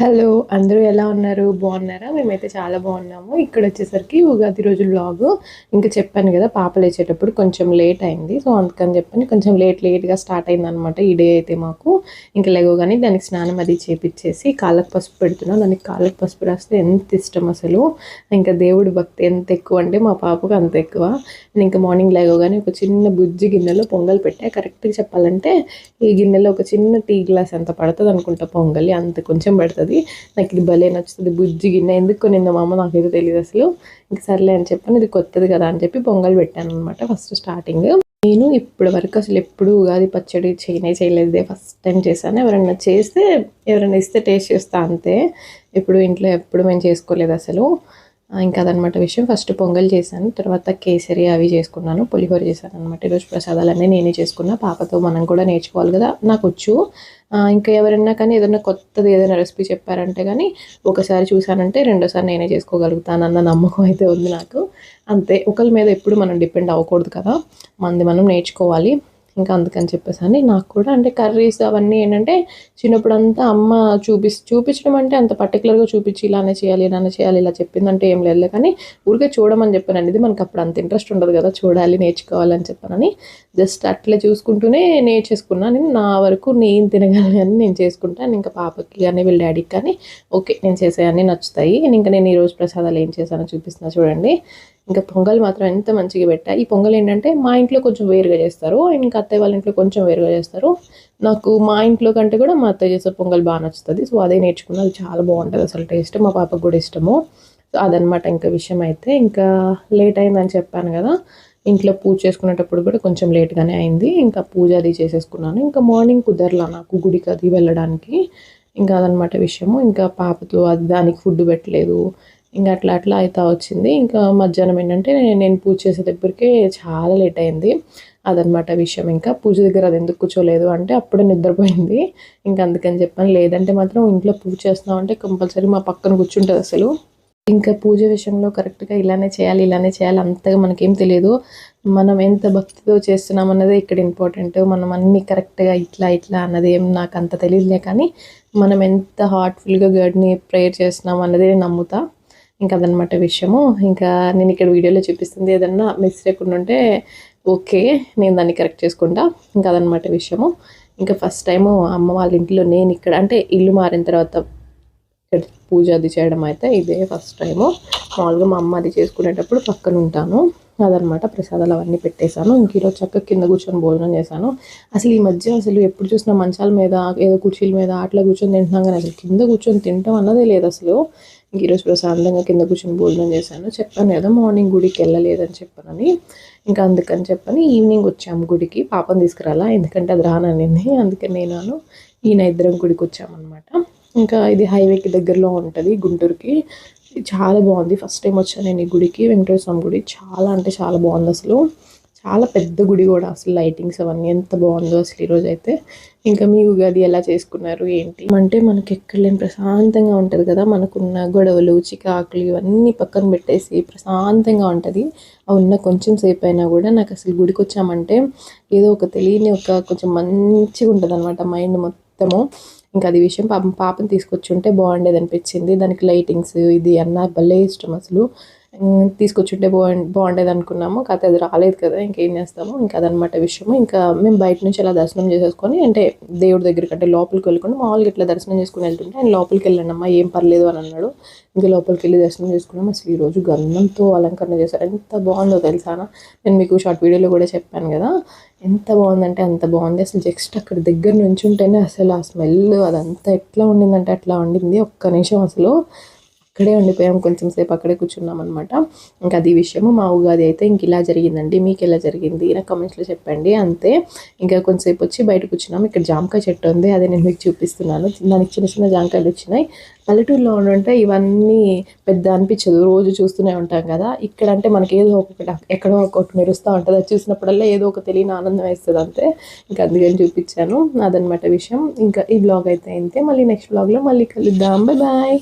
Hello అందరూ ఎలా ఉన్నారు? బాగున్నారా? మేమైతే చాలా బాగున్నాము. ఇక్కడ వచ్చేసరికి ఉగాది రోజు బ్లాగ్ ఇంకా చెప్పాను కదా పాప లేచేటప్పుడు కొంచెం లేట్ అయింది. సో అందుకని చెప్పని కొంచెం లేట్ లేట్గా స్టార్ట్ అయింది అనమాట ఈ డే అయితే మాకు. ఇంకా లేవగానే దానికి స్నానం అది చేపించేసి కాళ్ళకు పసుపు పెడుతున్నాం. దానికి కాళ్ళకు పసుపు రాస్తే ఎంత ఇష్టం అసలు. ఇంకా దేవుడి భక్తి ఎంత ఎక్కువ అంటే మా పాపకు అంత ఎక్కువ. నేను ఇంకా మార్నింగ్ లేవగానే ఒక చిన్న బుజ్జి గిన్నెలో పొంగల్ పెట్టా. కరెక్ట్గా చెప్పాలంటే ఈ గిన్నెలో ఒక చిన్న టీ గ్లాస్ ఎంత పడుతుంది అనుకుంటా పొంగలి. అంత కొంచెం పెడుతుంది. నాకు ఇది భలే నచ్చుతుంది. బుజ్జి గిన్నె ఎందుకు కొనిందో మా అమ్మ నాకైతే తెలియదు అసలు. ఇంక సర్లే అని చెప్పాను ఇది కొత్తది కదా అని చెప్పి పొంగల్ పెట్టాను అనమాట ఫస్ట్ స్టార్టింగ్. నేను ఇప్పటి వరకు అసలు ఎప్పుడు ఉగాది పచ్చడి చేయనే చేయలేదు. ఫస్ట్ టైం చేశాను. ఎవరైనా చేస్తే ఎవరైనా ఇస్తే టేస్ట్ చేస్తా అంతే. ఇప్పుడు ఇంట్లో ఎప్పుడు మేము చేసుకోలేదు అసలు. ఇంకా అదనమాట విషయం. ఫస్ట్ పొంగల్ చేశాను తర్వాత కేసరి అవి చేసుకున్నాను పులిహోర చేశాను అనమాట ఈరోజు ప్రసాదాలన్నీ నేనే చేసుకున్నా. పాపతో మనం కూడా నేర్చుకోవాలి కదా నాకు వచ్చు ఇంకా ఎవరైనా కానీ ఏదైనా కొత్తది ఏదైనా రెసిపీ చెప్పారంటే కానీ ఒకసారి చూసానంటే రెండోసారి నేనే చేసుకోగలుగుతాను అన్న నమ్మకం అయితే ఉంది నాకు. అంతే ఒకరి మీద ఎప్పుడు మనం డిపెండ్ అవ్వకూడదు కదా మంది మనం నేర్చుకోవాలి. ఇంకా అందుకని చెప్పేసి అని నాకు కూడా అంటే కర్రీస్ అవన్నీ ఏంటంటే చిన్నప్పుడు అంతా అమ్మ చూపి చూపించడం అంటే అంత పర్టికులర్గా చూపించి ఇలానే చేయాలి ఇలానే చేయాలి ఇలా చెప్పిందంటే ఏం లేదు కానీ ఊరికే చూడమని చెప్పానండి ఇది మనకు అప్పుడు అంత ఇంట్రెస్ట్ ఉండదు కదా చూడాలి నేర్చుకోవాలని చెప్పానని. జస్ట్ అట్లా చూసుకుంటూనే నేర్చేసుకున్నాను నా వరకు నేను తినగలని నేను చేసుకుంటాను ఇంకా పాపకి కానీ వీళ్ళ డాడీకి కానీ ఓకే నేను చేసేవన్నీ నచ్చుతాయి. ఇంకా నేను ఈరోజు ప్రసాదాలు ఏం చేశానో చూపిస్తున్నా చూడండి. ఇంకా పొంగల్ మాత్రం ఎంత మంచిగా పెట్టా. ఈ పొంగల్ ఏంటంటే మా ఇంట్లో కొంచెం వేరుగా చేస్తారు. ఇంకా అత్తయ్య వాళ్ళ ఇంట్లో కొంచెం వేరుగా చేస్తారు. నాకు మా ఇంట్లో కంటే కూడా మా అత్తయ్య చేసే పొంగల్ బాగా నచ్చుతుంది. సో అదే నేర్చుకున్నా. అది చాలా బాగుంటుంది అసలు టేస్ట్. మా పాపకు కూడా ఇష్టము. సో అదనమాట ఇంకా విషయం అయితే. ఇంకా లేట్ అయిందని చెప్పాను కదా. ఇంట్లో పూజ చేసుకునేటప్పుడు కూడా కొంచెం లేట్గానే అయింది. ఇంకా పూజ అది చేసేసుకున్నాను. ఇంకా మార్నింగ్ కుదరలా నాకు గుడికి అది వెళ్ళడానికి. ఇంకా అదనమాట విషయము. ఇంకా పాపతో అది దానికి ఫుడ్ పెట్టలేదు. ఇంకా అట్లా అట్లా అవుతా వచ్చింది. ఇంకా మధ్యాహ్నం ఏంటంటే నేను పూజ చేసే దగ్గరికి చాలా లేట్ అయింది అదనమాట విషయం. ఇంకా పూజ దగ్గర అది ఎందుకు కూర్చోలేదు అంటే అప్పుడే నిద్రపోయింది. ఇంకా అందుకని చెప్పాను. లేదంటే మాత్రం ఇంట్లో పూజ చేస్తున్నాం అంటే కంపల్సరీ మా పక్కన కూర్చుంటుంది అసలు. ఇంకా పూజ విషయంలో కరెక్ట్గా ఇలానే చేయాలి ఇలానే చేయాలి అంతగా మనకేం తెలియదు మనం ఎంత భక్తితో చేస్తున్నాం అన్నదే ఇక్కడ ఇంపార్టెంట్ మనం అన్నీ కరెక్ట్గా ఇట్లా ఇట్లా అన్నది ఏం నాకు అంత తెలియదులే కానీ మనం ఎంత హార్ట్ఫుల్గా గడ్ని ప్రేయర్ చేస్తున్నాం అన్నదే నమ్ముతా. ఇంకా అదనమాట విషయము. ఇంకా నేను ఇక్కడ వీడియోలో చూపిస్తుంది ఏదన్నా మిస్టేక్ ఉంటే ఓకే నేను దాన్ని కరెక్ట్ చేసుకుంటా. ఇంకా అదనమాట విషయము. ఇంకా ఫస్ట్ టైము అమ్మ వాళ్ళ ఇంట్లో నేను ఇక్కడ అంటే ఇల్లు మారిన తర్వాత ఇక్కడ పూజ అది చేయడం అయితే ఇదే ఫస్ట్ టైము మామూలుగా మా అమ్మ అది చేసుకునేటప్పుడు పక్కన ఉంటాను. అదనమాట ప్రసాదాలు అవన్నీ పెట్టేశాను. ఇంక ఈరోజు చక్క కింద కూర్చొని భోజనం చేశాను. అసలు ఈ మధ్య అసలు ఎప్పుడు చూసినా మంచాల మీద ఏదో కుర్చీల మీద అట్లా కూర్చొని తింటున్నాం కానీ అసలు కింద కూర్చొని తింటాం అన్నదే లేదు అసలు. ఇంక ఈరోజు ప్రశాంతంగా కింద కూర్చొని భోజనం చేశాను. చెప్పాను కదా మార్నింగ్ గుడికి వెళ్ళలేదని చెప్పానని. ఇంకా అందుకని చెప్పని ఈవినింగ్ వచ్చాము గుడికి. పాపం తీసుకురాలా? ఎందుకంటే అది రాననింది. అందుకని నేను ఈయన ఇద్దరం గుడికి వచ్చామన్నమాట. ఇంకా ఇది హైవేకి దగ్గరలో ఉంటుంది గుంటూరుకి. చాలా బాగుంది. ఫస్ట్ టైం వచ్చాను నేను ఈ గుడికి వెంకటేశ్వర స్వామి గుడి. చాలా అంటే చాలా బాగుంది అసలు. చాలా పెద్ద గుడి కూడా అసలు లైటింగ్స్ అవన్నీ ఎంత బాగుందో అసలు ఈరోజు అయితే. ఇంకా మీ ఉగాది ఎలా చేసుకున్నారు ఏంటి? అంటే మనకి ఎక్కడ లేని ప్రశాంతంగా ఉంటుంది కదా. మనకున్న గొడవలు చికాకులు ఇవన్నీ పక్కన పెట్టేసి ప్రశాంతంగా ఉంటుంది. అవి ఉన్న కొంచెం సేపు అయినా కూడా నాకు అసలు గుడికి వచ్చామంటే ఏదో ఒక తెలియని ఒక కొంచెం మంచిగా ఉంటుంది అనమాట మైండ్ మొత్తము. ఇంకా అది విషయం పాపం పాపని తీసుకొచ్చి ఉంటే బాగుండేది అనిపించింది. దానికి లైటింగ్స్ ఇది అన్న భలే ఇష్టం అసలు. తీసుకొచ్చుంటే బాగు బాగుండేది అనుకున్నాము. కాకపోతే అది రాలేదు కదా ఇంకేం చేస్తాము? ఇంకా అదనమాట విషయము. ఇంకా మేము బయట నుంచి అలా దర్శనం చేసేసుకొని అంటే దేవుడి దగ్గరికి అంటే లోపలికి వెళ్ళకుండా మామూలుగా ఇట్లా దర్శనం చేసుకుని వెళ్తుంటే ఆయన లోపలికి వెళ్ళండి ఏం పర్లేదు అని అన్నాడు. ఇంకా లోపలికి వెళ్ళి దర్శనం చేసుకున్నాం. అసలు ఈరోజు గంధంతో అలంకరణ చేశారు. ఎంత బాగుందో తెలుసానా నేను మీకు షార్ట్ వీడియోలో కూడా చెప్పాను కదా ఎంత బాగుందంటే అంత బాగుంది. అసలు జస్ట్ అక్కడ దగ్గర నుంచి ఉంటేనే అసలు ఆ స్మెల్ అదంతా ఎట్లా ఉండిందంటే అట్లా ఉండింది. ఒక్క నిమిషం అసలు అక్కడే ఉండిపోయాం కొంచెం సేపు అక్కడే కూర్చున్నాం అనమాట ఇంకా అది విషయము. మా ఉగాది అయితే ఇంక ఇలా జరిగిందండి. మీకు ఎలా జరిగింది? నాకు కమెంట్స్లో చెప్పండి. అంతే. ఇంకా కొంతసేపు వచ్చి బయట కూర్చున్నాం. ఇక్కడ జామకాయ చెట్టు ఉంది. అదే నేను మీకు చూపిస్తున్నాను. దానికి చిన్న చిన్న జామకాయలు వచ్చినాయి. పల్లెటూరులో ఉంటే ఇవన్నీ పెద్ద అనిపించదు. రోజు చూస్తూనే ఉంటాం కదా. ఇక్కడ అంటే మనకి ఏదో ఒకటి ఎక్కడో ఒకటి మెరుస్తూ ఉంటుంది. అది చూసినప్పుడల్లా ఏదో ఒక తెలియని ఆనందం వేస్తుంది అంతే. ఇంకా అందుకని చూపించాను. అదనమాట విషయం. ఇంకా ఈ బ్లాగ్ అయితే అయితే మళ్ళీ నెక్స్ట్ బ్లాగ్లో మళ్ళీ కలుద్దాం. Bye bye